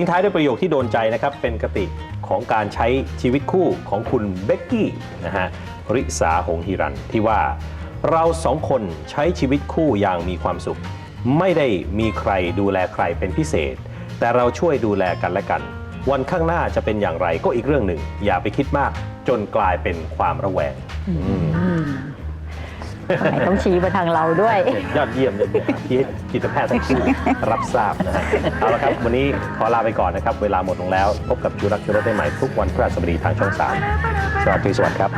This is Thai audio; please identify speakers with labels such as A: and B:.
A: ทิ้งท้ายด้วยประโยคที่โดนใจนะครับ เป็นกติของการใช้ชีวิตคู่ของคุณเบกกี้นะฮะริษาหงหิรันที่ว่าเราสองคนใช้ชีวิตคู่อย่างมีความสุข ไม่ได้มีใครดูแลใครเป็นพิเศษ แต่เราช่วยดูแลกันและกัน วันข้างหน้าจะเป็นอย่างไรก็อีกเรื่องหนึ่ง อย่าไปคิดมากจนกลายเป็นความระแวง
B: ต้องชี้มาทางเราด้วย
A: ยอดเยี่ยมเลยที่จิตแพทย์ทั้งคู่รับทราบนะฮะเอาละครับ วันนี้ขอลาไปก่อนนะครับ เวลาหมดลงแล้ว พบกับชูรักชูรสได้ใหม่ทุกวันพฤหัสบดีทางช่อง 3 สวัสดีสวัสดีครับ